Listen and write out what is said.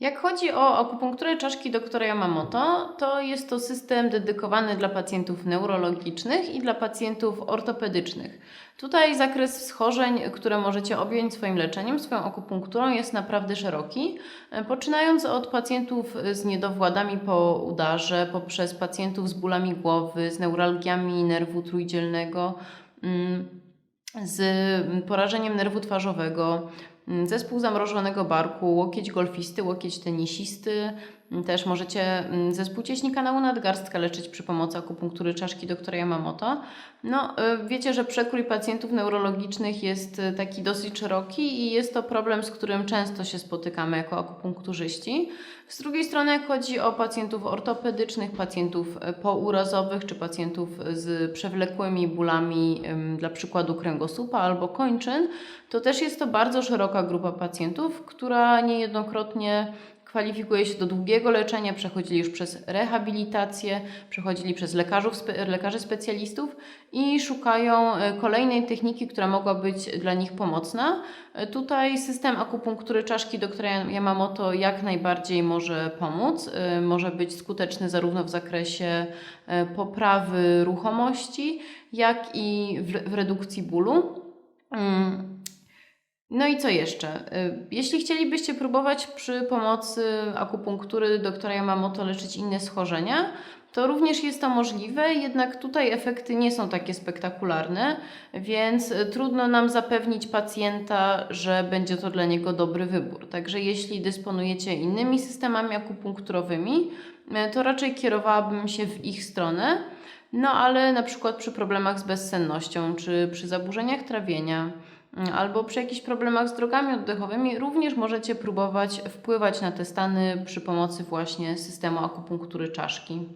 Jak chodzi o akupunkturę czaszki doktora Yamamoto, to jest to system dedykowany dla pacjentów neurologicznych i dla pacjentów ortopedycznych. Tutaj zakres schorzeń, które możecie objąć swoim leczeniem, swoją akupunkturą jest naprawdę szeroki, e, poczynając od pacjentów z niedowładami po udarze, poprzez pacjentów z bólami głowy, z neuralgiami nerwu trójdzielnego, mm, z porażeniem nerwu twarzowego, zespół zamrożonego barku, łokieć golfisty, łokieć tenisisty. Mm, Też możecie mm, zespół cieśni kanału nadgarstka leczyć przy pomocy akupunktury czaszki doktora Yamamoto. No, y, wiecie, że przekrój pacjentów neurologicznych jest y, taki dosyć szeroki i jest to problem, z którym często się spotykamy jako akupunkturzyści. Z drugiej strony, jak chodzi o pacjentów ortopedycznych, pacjentów y, pourazowych czy pacjentów z przewlekłymi bólami, dla przykładu kręgosłupa albo kończyn, to też jest to bardzo szeroka grupa pacjentów, która niejednokrotnie kwalifikuje się do długiego leczenia, przechodzili już przez rehabilitację, przechodzili przez lekarzów, lekarzy specjalistów i szukają e, kolejnej techniki, która mogła być dla nich pomocna. E, Tutaj system akupunktury czaszki doktora Yamamoto jak najbardziej może pomóc. E, Może być skuteczny zarówno w zakresie poprawy ruchomości, jak i w, w redukcji bólu. No i co jeszcze? Y, Jeśli chcielibyście próbować przy pomocy akupunktury doktora Yamamoto leczyć inne schorzenia, to również jest to możliwe, jednak tutaj efekty nie są takie spektakularne, więc y, trudno nam zapewnić pacjenta, że będzie to dla niego dobry wybór. Także jeśli dysponujecie innymi systemami akupunkturowymi, y, to raczej kierowałabym się w ich stronę. No ale na przykład przy problemach z bezsennością czy przy zaburzeniach trawienia, albo przy jakichś problemach z drogami oddechowymi również możecie próbować wpływać na te stany przy pomocy właśnie systemu akupunktury czaszki.